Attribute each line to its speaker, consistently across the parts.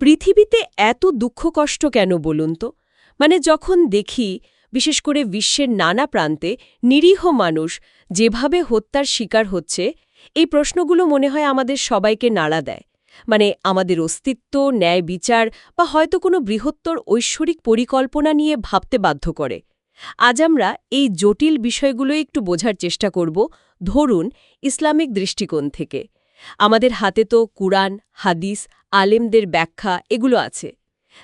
Speaker 1: পৃথিবীতে এত দুঃখ কষ্ট কেন বলুন তো? মানে যখন দেখি, বিশেষ করে বিশ্বের নানা প্রান্তে নিরীহ মানুষ যেভাবে হত্যার শিকার হচ্ছে, এই প্রশ্নগুলো মনে হয় আমাদের সবাইকে নাড়া দেয়। মানে আমাদের অস্তিত্ব, ন্যায় বিচার বা হয়তো কোনো বৃহত্তর ঐশ্বরিক পরিকল্পনা নিয়ে ভাবতে বাধ্য করে। আজ আমরা এই জটিল বিষয়গুলো একটু বোঝার চেষ্টা করব, ধরুন ইসলামিক দৃষ্টিকোণ থেকে। আমাদের হাতে তো কুরআন, হাদিস আলেমদের ব্যাখ্যা এগুলো আছে।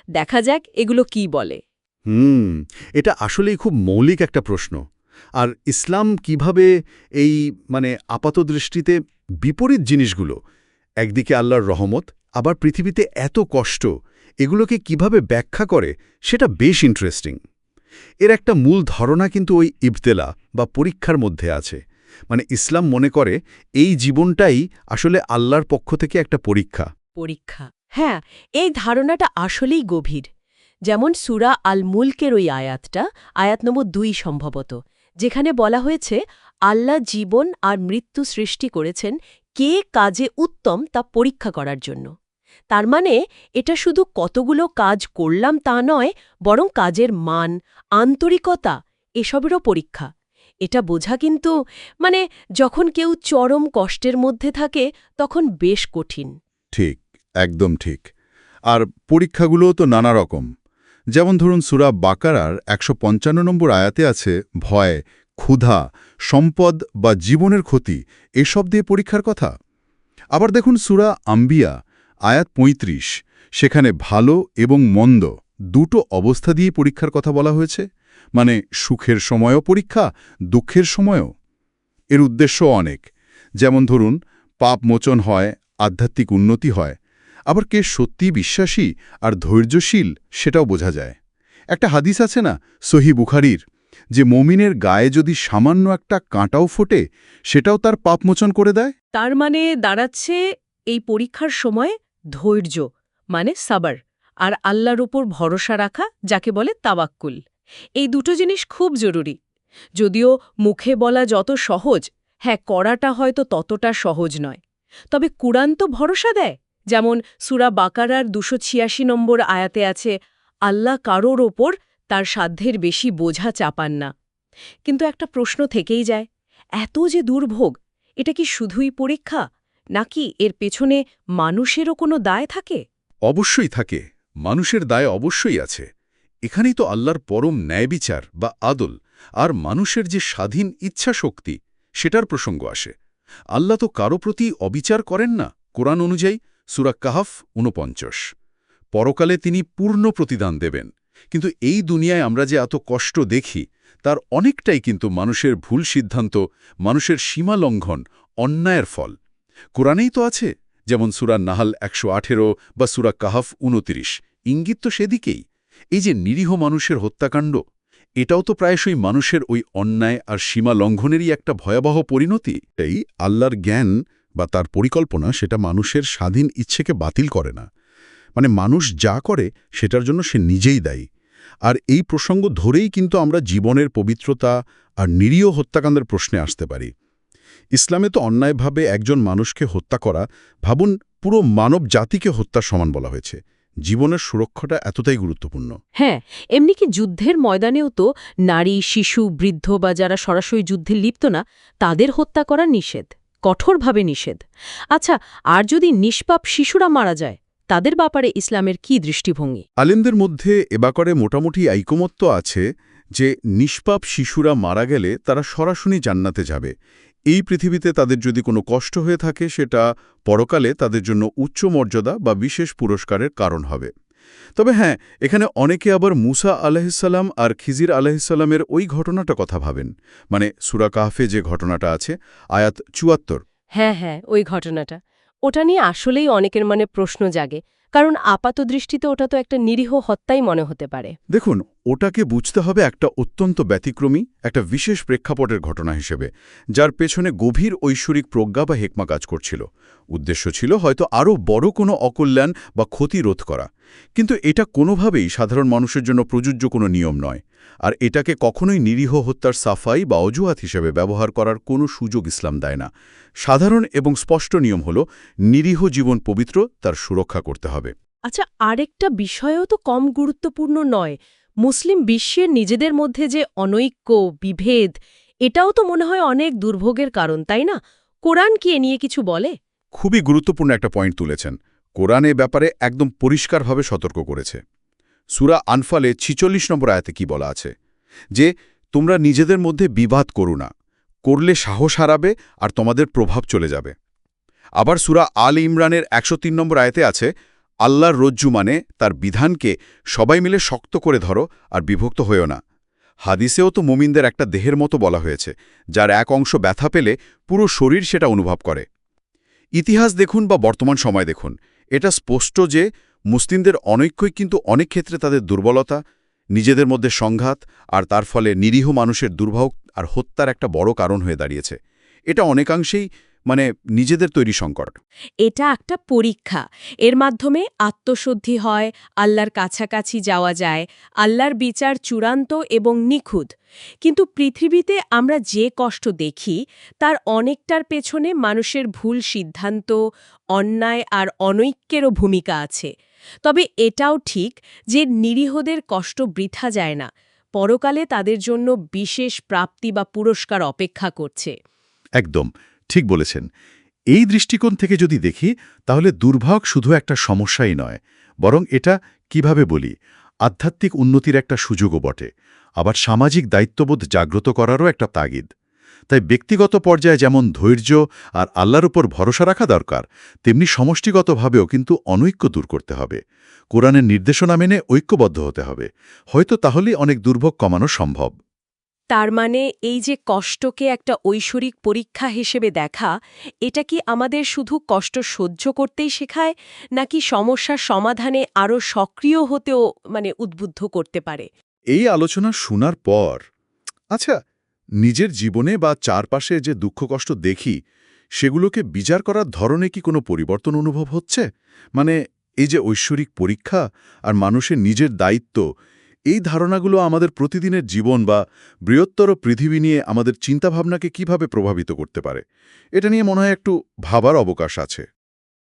Speaker 1: দেখা যাক এগুলো কি বলে।
Speaker 2: হুম, এটা আসলেই খুব মৌলিক একটা প্রশ্ন। আর ইসলাম কীভাবে এই মানে আপাতদৃষ্টিতে বিপরীত জিনিসগুলো, একদিকে আল্লাহর রহমত, আবার পৃথিবীতে এত কষ্ট, এগুলোকে কীভাবে ব্যাখ্যা করে, সেটা বেশ ইন্টারেস্টিং এর একটা মূল ধারণা কিন্তু ওই ইবতেলা বা পরীক্ষার মধ্যে আছে। মানে ইসলাম মনে করে, এই জীবনটাই আসলে আল্লাহর পক্ষ থেকে একটা পরীক্ষা।
Speaker 1: পরীক্ষা। হ্যাঁ এই ধারণাটা আসলেই গভীর। যেমন সুরা আল মুলকের ওই আয়াতটা, আয়াত নম্বর দুই সম্ভবত, যেখানে বলা হয়েছে, আল্লাহ জীবন আর মৃত্যু সৃষ্টি করেছেন কে কাজে উত্তম তা পরীক্ষা করার জন্য। তার মানে এটা শুধু কতগুলো কাজ করলাম তা নয়, বরং কাজের মান, আন্তরিকতা, এসবেরও পরীক্ষা। এটা বোঝা কিন্তু মানে যখন কেউ চরম কষ্টের মধ্যে থাকে, তখন বেশ কঠিন।
Speaker 3: ঠিক। একদম ঠিক। আর পরীক্ষাগুলোও তো নানা রকম। যেমন ধরুন, সুরা বাকারার একশো পঞ্চান্ন নম্বর আয়াতে আছে, ভয়, ক্ষুধা, সম্পদ বা জীবনের ক্ষতি, এসব দিয়ে পরীক্ষার কথা। আবার দেখুন, সুরা আম্বিয়া, আয়াত ৩৫ সেখানে ভালো এবং মন্দ দুটো অবস্থা দিয়ে পরীক্ষার কথা বলা হয়েছে। মানে সুখের সময়ও পরীক্ষা, দুঃখের সময়ও। এর উদ্দেশ্য অনেক। যেমন ধরুন, পাপ মোচন হয়, আধ্যাত্মিক উন্নতি হয় আবার কে সত্যি বিশ্বাসী আর ধৈর্যশীল সেটাও বোঝা যায়। একটা হাদিস আছে না সহি বুখারির, যে মমিনের গায়ে যদি সামান্য একটা কাঁটাও ফোটে, সেটাও তার পাপমোচন করে দেয়?
Speaker 1: তার মানে দাঁড়াচ্ছে এই পরীক্ষার সময় ধৈর্য মানে সাবার, আর আল্লাহর ওপর ভরসা রাখা, যাকে বলে তাবাক্কুল এই দুটো জিনিস খুব জরুরি। যদিও মুখে বলা যত সহজ হ্যাঁ করাটা হয়তো ততটা সহজ নয়। তবে কুরআন তো ভরসা দেয়। যেমন সুরা বাকারার দুশো ছিয়াশি নম্বর আয়াতে আছে, আল্লাহ কারোর ওপর তার সাধ্যের বেশি বোঝা চাপান না। কিন্তু একটা প্রশ্ন থেকেই যায়, এত যে দুর্ভোগ, এটা কি শুধুই পরীক্ষা, নাকি এর পেছনে মানুষেরও কোনো দায় থাকে?
Speaker 3: অবশ্যই থাকে, মানুষের দায় অবশ্যই আছে। এখানেই তো আল্লাহর পরম ন্যায়বিচার বা আদল, আর মানুষের যে স্বাধীন ইচ্ছা শক্তি, সেটার প্রসঙ্গ আসে। আল্লাহ তো কারও প্রতি অবিচার করেন না, কোরআন অনুযায়ী সুরা কাহাফ ঊনপঞ্চাশ। পরকালে তিনি পূর্ণ প্রতিদান দেবেন। কিন্তু এই দুনিয়ায় আমরা যে এত কষ্ট দেখি, তার অনেকটাই কিন্তু মানুষের ভুল সিদ্ধান্ত, মানুষের সীমা লঙ্ঘন, অন্যায়ের ফল। কোরআনেই তো আছে, যেমন সুরা নাহাল একশো আঠেরো বা সুরা কাহাফ উনতিরিশ ইঙ্গিত তো সেদিকেই। এই যে নিরীহ মানুষের হত্যাকাণ্ড, এটাও তো প্রায়শই মানুষের ওই অন্যায় আর সীমা লঙ্ঘনেরই একটা ভয়াবহ পরিণতি। এই আল্লাহর জ্ঞান বা তার পরিকল্পনা সেটা মানুষের স্বাধীন ইচ্ছেকে বাতিল করে না। মানে মানুষ যা করে সেটার জন্য সে নিজেই দায়ী। আর এই প্রসঙ্গ ধরেই কিন্তু আমরা জীবনের পবিত্রতা আর নিরীহ হত্যাকাণ্ডের প্রশ্নে আসতে পারি। ইসলামে তো অন্যায়ভাবে একজন মানুষকে হত্যা করা, ভাবুন পুরো মানব জাতিকে হত্যার সমান বলা হয়েছে। জীবনের সুরক্ষাটা এতটাই গুরুত্বপূর্ণ।
Speaker 1: হ্যাঁ এমনি কি যুদ্ধের ময়দানেও তো নারী, শিশু, বৃদ্ধ বা যারা সরাসরি যুদ্ধে লিপ্ত না, তাদের হত্যা করা নিষেধ। কঠোরভাবে নিষেধ। আচ্ছা আর যদি নিষ্পাপ শিশুরা মারা যায়, তাদের ব্যাপারে ইসলামের কি দৃষ্টিভঙ্গি?
Speaker 3: আলেমদের মধ্যে এবাকরে মোটামুটি ঐকমত্য আছে যে, নিষ্পাপ শিশুরা মারা গেলে তারা সরাসরি জান্নাতে যাবে। এই পৃথিবীতে তাদের যদি কোনো কষ্ট হয়ে থাকে, সেটা পরকালে তাদের জন্য উচ্চ মর্যাদা বা বিশেষ পুরস্কারের কারণ হবে। তবে হ্যাঁ এখানে অনেকে আবার মুসা আলাহিসাল্লাম আর খিজির আলাহিসাল্লামের ওই ঘটনাটা কথা ভাবেন। মানে সুরা কাহফে যে ঘটনাটা আছে, আয়াত চুয়াত্তর।
Speaker 1: হ্যাঁ হ্যাঁ ওই ঘটনাটা। ওটা নিয়ে আসলেই অনেকের মানে প্রশ্ন জাগে। কারণ আপাত দৃষ্টিতে ওটা তো একটা নিরীহ হত্যাই মনে হতে পারে।
Speaker 3: দেখুন, ওটাকে বুঝতে হবে একটা অত্যন্ত ব্যতিক্রমী, একটা বিশেষ প্রেক্ষাপটের ঘটনা হিসেবে, যার পেছনে গভীর ঐশ্বরিক প্রজ্ঞা বা হেকমা কাজ করছিল। উদ্দেশ্য ছিল হয়তো আরও বড় কোনো অকল্যাণ বা ক্ষতি রোধ করা। কিন্তু এটা কোনোভাবেই সাধারণ মানুষের জন্য প্রযোজ্য কোনো নিয়ম নয়। আর এটাকে কখনোই নিরীহ হত্যার সাফাই বা অজুহাত হিসেবে ব্যবহার করার কোনো সুযোগ ইসলাম দেয় না। সাধারণ এবং স্পষ্ট নিয়ম হল নিরীহ জীবন পবিত্র তার সুরক্ষা করতে হবে।
Speaker 1: আচ্ছা আরেকটা বিষয়ও তো কম গুরুত্বপূর্ণ নয়। মুসলিম বিশ্বের নিজেদের মধ্যে যে অনৈক্য বিভেদ এটাও তো মনে হয় অনেক দুর্ভোগের কারণ তাই না? কোরআন কি এ নিয়ে কিছু বলে?
Speaker 3: খুবই গুরুত্বপূর্ণ একটা পয়েন্ট তুলেছেন। কোরআন এ ব্যাপারে একদম পরিষ্কারভাবে সতর্ক করেছে। সুরা আনফালে ছিচল্লিশ নম্বর আয়াতে কি বলা আছে? যে, তোমরা নিজেদের মধ্যে বিবাদ করো না। করলে সাহস হারাবে আর তোমাদের প্রভাব চলে যাবে। আবার সুরা আল ইমরানের একশো তিন নম্বর আয়তে আছে, আল্লাহর রজ্জু মানে তার বিধানকে সবাই মিলে শক্ত করে ধরো আর বিভক্ত হয়েও না। হাদিসেও তো মুমিনদের একটা দেহের মতো বলা হয়েছে, যার এক অংশ ব্যথা পেলে পুরো শরীর সেটা অনুভব করে। ইতিহাস দেখুন বা বর্তমান সময় দেখুন, এটা স্পষ্ট যে মুসলিমদের অনৈক্যই কিন্তু অনেক ক্ষেত্রে তাদের দুর্বলতা, নিজেদের মধ্যে সংঘাত আর তার ফলে নিরীহ মানুষের দুর্ভোগ আর হত্যার একটা বড় কারণ হয়ে দাঁড়িয়েছে। এটা অনেকাংশেই মানে নিজেদের তৈরি সংকট।
Speaker 1: এটা একটা পরীক্ষা। এর মাধ্যমে আত্মশুদ্ধি হয়, আল্লাহর কাছাকাছি যাওয়া যায়, আল্লাহর বিচার চূড়ান্ত এবং নিখুঁত। কিন্তু পৃথিবীতে আমরা যে কষ্ট দেখি, তার অনেকটার পেছনে মানুষের ভুল সিদ্ধান্ত, অন্যায় আর অনৈক্যেরও ভূমিকা আছে। তবে এটাও ঠিক যে নিরীহদের কষ্ট বৃথা যায় না। পরকালে তাদের জন্য বিশেষ প্রাপ্তি বা পুরস্কার অপেক্ষা করছে।
Speaker 3: একদম, ঠিক বলেছেন। এই দৃষ্টিকোণ থেকে যদি দেখি, তাহলে দুর্ভোগ শুধু একটা সমস্যাই নয়, বরং এটা কীভাবে বলি, আধ্যাত্মিক উন্নতির একটা সুযোগও বটে। আবার সামাজিক দায়িত্ববোধ জাগ্রত করারও একটা তাগিদ। তাই ব্যক্তিগত পর্যায়ে যেমন ধৈর্য আর আল্লাহর উপর ভরসা রাখা দরকার তেমনি সমষ্টিগতভাবেও কিন্তু অনৈক্য দূর করতে হবে। কোরআনের নির্দেশনা মেনে ঐক্যবদ্ধ হতে হবে। হয়তো তাহলেই অনেক দুর্ভোগ কমানো সম্ভব।
Speaker 1: তার মানে এই যে কষ্টকে একটা ঐশ্বরিক পরীক্ষা হিসেবে দেখা এটা কি আমাদের শুধু কষ্ট সহ্য করতেই শেখায় নাকি সমস্যার সমাধানে আরও সক্রিয় হতেও মানে উদ্বুদ্ধ করতে পারে?
Speaker 3: এই আলোচনা শোনার পর আচ্ছা নিজের জীবনে বা চারপাশে যে দুঃখ কষ্ট দেখি, সেগুলোকে বিচার করার ধরনে কি কোনো পরিবর্তন অনুভব হচ্ছে? মানে এই যে ঐশ্বরিক পরীক্ষা আর মানুষের নিজের দায়িত্ব, এই ধারণাগুলো আমাদের প্রতিদিনের জীবন বা বৃহত্তর পৃথিবী নিয়ে আমাদের চিন্তাভাবনাকে কীভাবে প্রভাবিত করতে পারে? এটা নিয়ে মনে হয় একটু ভাবার অবকাশ আছে।